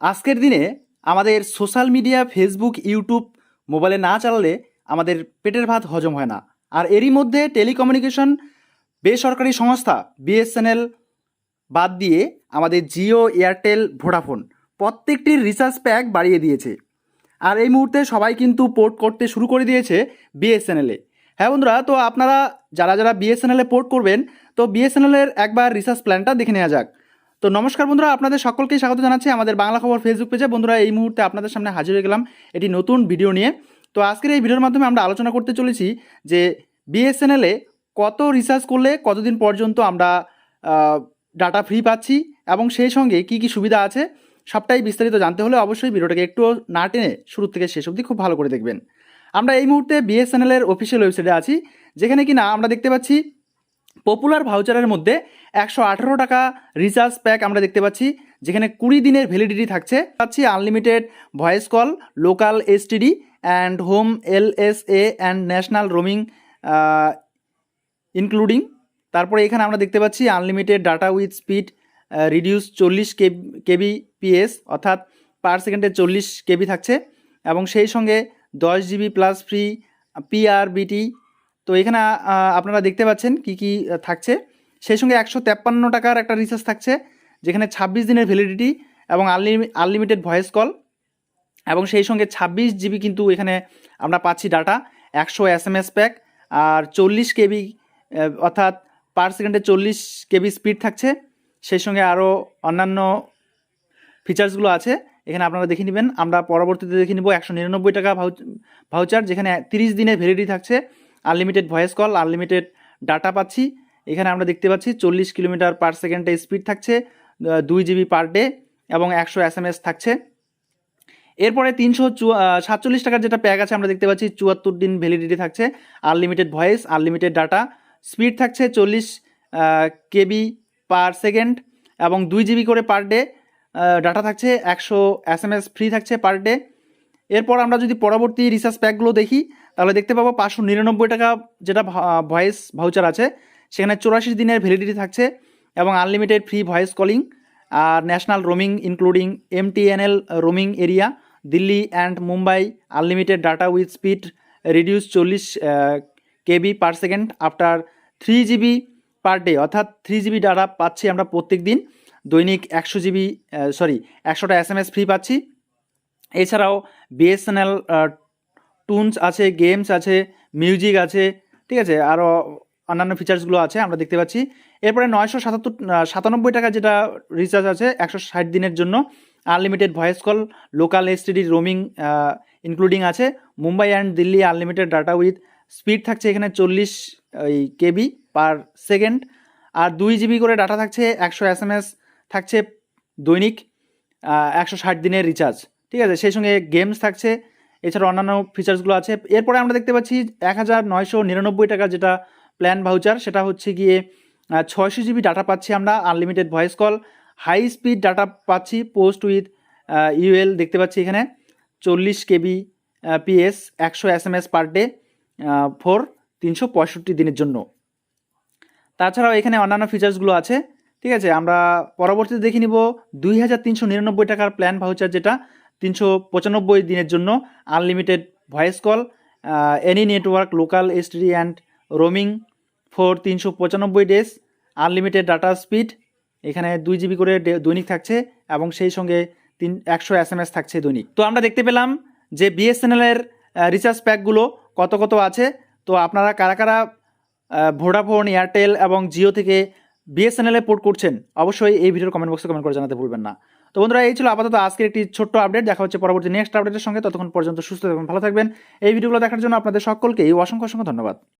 আজকের দিনে আমাদের সোশ্যাল মিডিয়া, ফেসবুক, ইউটিউব মোবাইলে না চালালে আমাদের পেটের ভাত হজম হয় না। আর এরই মধ্যে টেলিকমিউনিকেশন বেসরকারি সংস্থা বিএসএনএল বাদ দিয়ে আমাদের জিও, এয়ারটেল, ভোডাফোন প্রত্যেকটির রিচার্জ প্যাক বাড়িয়ে দিয়েছে। আর এই মুহূর্তে সবাই কিন্তু পোর্ট করতে শুরু করে দিয়েছে বিএসএনএলে। হ্যাঁ বন্ধুরা, তো আপনারা যারা যারা বিএসএনএলে পোর্ট করবেন, তো বিএসএনএলের একবার রিচার্জ প্ল্যানটা দেখে নেওয়া যাক। তো নমস্কার বন্ধুরা, আপনাদের সকলকেই স্বাগত জানাচ্ছি আমাদের বাংলা খবর ফেসবুক পেজে বন্ধুরা, এই মুহূর্তে আপনাদের সামনে হাজির হয়ে গেলাম এটি নতুন ভিডিও নিয়ে। তো আজকের এই ভিডিওর মাধ্যমে আমরা আলোচনা করতে চলেছি যে বিএসএনএলে কত রিচার্জ করলে কতদিন পর্যন্ত আমরা ডাটা ফ্রি পাচ্ছি এবং সেই সঙ্গে কি কি সুবিধা আছে সবটাই বিস্তারিত জানতে হলে অবশ্যই ভিডিওটাকে একটু না টেনে শুরু থেকে শেষ অবধি খুব ভালো করে দেখবেন। আমরা এই মুহূর্তে বিএসএনএলের অফিসিয়াল ওয়েবসাইটে আছি, যেখানে কিনা আমরা দেখতে পাচ্ছি পপুলার ভাউচারের মধ্যে একশো আঠারো টাকা রিচার্জ প্যাক আমরা দেখতে পাচ্ছি, যেখানে কুড়ি দিনের ভ্যালিডিটি থাকছে। পাচ্ছি unlimited voice call local STD and home L S A and national roaming including তারপরে এখানে আমরা দেখতে পাচ্ছি unlimited data with speed reduce চল্লিশ কেবি পিএস অর্থাৎ পার সেকেন্ডে চল্লিশ কেবি থাকছে। এবং সেই সঙ্গে দশ জিবি প্লাস ফ্রি পিআরবিটি তো এখানে আপনারা দেখতে পাচ্ছেন কি কি থাকছে। সেই সঙ্গে একশো তেপ্পান্ন টাকার একটা রিচার্জ থাকছে, যেখানে ছাব্বিশ দিনের ভ্যালিডিটি এবং আনলিমিটেড ভয়েস কল এবং সেই সঙ্গে ছাব্বিশ জিবি কিন্তু এখানে আমরা পাচ্ছি ডাটা একশো এস এম এস প্যাক আর চল্লিশ কেবি অর্থাৎ পার সেকেন্ডে চল্লিশ কেবি স্পিড থাকছে। সেই সঙ্গে আরও অন্যান্য ফিচার্সগুলো আছে, এখানে আপনারা দেখে নেবেন। আমরা পরবর্তীতে দেখে নেব একশো নিরানব্বই টাকা ভাউচার যেখানে তিরিশ দিনের ভ্যালিডিটি থাকছে। Unlimited voice call unlimited data পাচ্ছি। এখানে আমরা দেখতে পাচ্ছি চল্লিশ কিলোমিটার পার সেকেন্ডে স্পিড থাকছে দুই জিবি পার ডে এবং একশো এস থাকছে। এরপরে তিনশো সাতচল্লিশ টাকার যেটা প্যাক আছে, আমরা দেখতে পাচ্ছি চুয়াত্তর দিন ভ্যালিডিটি থাকছে। Unlimited voice unlimited data speed থাকছে চল্লিশ কেবি পার সেকেন্ড এবং দুই জিবি করে পার ডে ডাটা থাকছে একশো এস ফ্রি থাকছে পার ডে এরপর আমরা যদি পরবর্তী রিসার্চ প্যাকগুলো দেখি, তাহলে দেখতে পাবো পাঁচশো নিরানব্বই টাকা যেটা ভয়েস ভাউচার আছে, সেখানে চুরাশি দিনের ভ্যালিডিটি থাকছে এবং unlimited free voice calling R national roaming including MTNL roaming area Delhi and Mumbai unlimited data with speed reduce চল্লিশ KB per second after three GB per day অর্থাৎ থ্রি জিবি ডাটা পাচ্ছি আমরা প্রত্যেক দিন দৈনিক একশো জিবি সরি একশোটা S M S free পাচ্ছি। এছাড়াও বিএসএনএল টুনস আছে গেমস আছে মিউজিক আছে, ঠিক আছে? আরও অন্যান্য ফিচার্সগুলো আছে, আমরা দেখতে পাচ্ছি। এরপরে নয়শো সাতাত্তর সাতানব্বই টাকা যেটা রিচার্জ আছে, একশো ষাট দিনের জন্য। Unlimited voice call local STD roaming including আছে। Mumbai and Delhi unlimited data with speed থাকছে এখানে চল্লিশ ওই কেবি পার সেকেন্ড আর দুই জিবি করে ডাটা থাকছে, একশো এস থাকছে দৈনিক একশো ষাট দিনের রিচার্জ ঠিক আছে? সেই সঙ্গে গেমস থাকছে এছাড়া অন্যান্য ফিচার্সগুলো আছে। এরপরে আমরা দেখতে পাচ্ছি এক হাজার নয়শো নিরানব্বই টাকা যেটা প্ল্যান ভাউচার সেটা হচ্ছে গিয়ে ছয়শো জিবি ডাটা পাচ্ছি আমরা unlimited voice call high speed data পাচ্ছি পোস্ট উইথ ইউএল দেখতে পাচ্ছি এখানে, চল্লিশ কেবি পিএস একশো S M S per day for তিনশো পঁয়ষট্টি দিনের জন্য। তাছাড়াও এখানে অন্যান্য ফিচার্সগুলো আছে, ঠিক আছে? আমরা পরবর্তীতে দেখে নিব দুই হাজার তিনশো নিরানব্বই টাকার প্ল্যান ভাউচার যেটা তিনশো পঁচানব্বই দিনের জন্য unlimited voice call any network local STD and roaming for তিনশো পঁচানব্বই ডেজ আনলিমিটেড ডাটা স্পিড এখানে দুই জিবি করে দৈনিক থাকছে এবং সেই সঙ্গে তিন একশো এস এম এস থাকছে দৈনিক। তো আমরা দেখতে পেলাম যে বিএসএনএলের রিচার্জ প্যাকগুলো কত কত আছে। তো আপনারা কারা কারা ভোডাফোন এয়ারটেল এবং জিও থেকে বিএসএনএলে পোর্ট করছেন, অবশ্যই এই ভিডিওর কমেন্ট বক্সে কমেন্ট করে জানাতে ভুলবেন না। তো বন্ধুরা, এই ছিল আপাতত আজকের একটি ছোট্ট আপডেট দেখা হচ্ছে পরবর্তী নেক্সট আপডেটের সঙ্গে। ততক্ষণ পর্যন্ত সুস্থ থাকবেন ভালো থাকবেন। এই ভিডিওগুলো দেখার জন্য আপনাদের সকলকেই অসংখ্য অসংখ্য ধন্যবাদ।